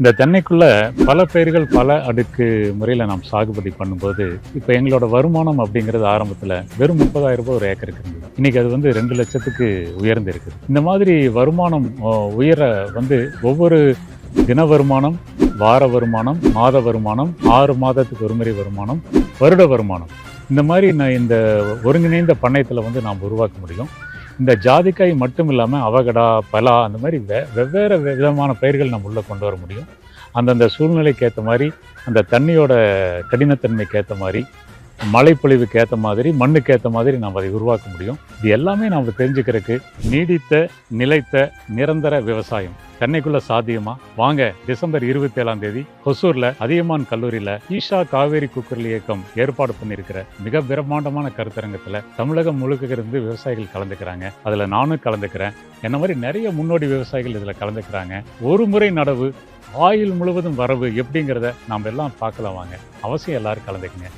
இந்த தென்னைக்குள்ள பல பயிர்கள் பல அடுக்கு முறையில் நாம் சாகுபடி பண்ணும்போது இப்போ எங்களோட வருமானம் அப்படிங்கிறது ஆரம்பத்தில் வெறும் முப்பதாயிரம் ரூபாய் ஒரு ஏக்கருக்கு இருந்தது. இன்னைக்கு அது வந்து ரெண்டு லட்சத்துக்கு உயர்ந்து இருக்குது இந்த மாதிரி வருமானம் உயர வந்து ஒவ்வொரு தின வருமானம் வார வருமானம் மாத வருமானம் ஆறு மாதத்துக்கு ஒரு முறை வருமானம் வருட வருமானம். இந்த மாதிரி நான் இந்த ஒருங்கிணைந்த பண்ணையத்தில் வந்து நாம் உருவாக்க முடியும். இந்த ஜாதிக்காய் மட்டும் இல்லாமல் அவகடா பலா அந்த மாதிரி வெ வெவ்வேறு விதமான பயிர்கள் நம்ம உள்ளே கொண்டு வர முடியும். அந்தந்த சூழ்நிலைக்கு ஏற்ற மாதிரி அந்த தண்ணியோட கடினத்தன்மைக்கு ஏற்ற மாதிரி மழைப்பொழிவுக்கு ஏற்ற மாதிரி மண்ணுக்கு ஏற்ற மாதிரி நாம் அதை உருவாக்க முடியும். இது எல்லாமே நாம் தெரிஞ்சுக்கிறதுக்கு நீடித்த நிலைத்த நிரந்தர விவசாயம். சென்னைக்குள்ள சாத்தியமா? வாங்க டிசம்பர் இருபத்தி ஏழாம் தேதி ஹொசூர்ல அதியமான் கல்லூரியில ஈஷா காவேரி குக்கரல் இயக்கம் ஏற்பாடு பண்ணியிருக்கிற மிக பிரம்மாண்டமான கருத்தரங்கத்துல தமிழகம் முழுக்க இருந்து விவசாயிகள் கலந்துக்கிறாங்க. அதுல நானும் கலந்துக்கிறேன். என்ன மாதிரி நிறைய முன்னோடி விவசாயிகள் இதுல கலந்துக்கிறாங்க. ஒரு முறை நடவு ஆயுள் முழுவதும் வரவு எப்படிங்கிறத நாம் எல்லாம் பார்க்கலாம் வாங்க. அவசியம் எல்லாரும் கலந்துக்குங்க.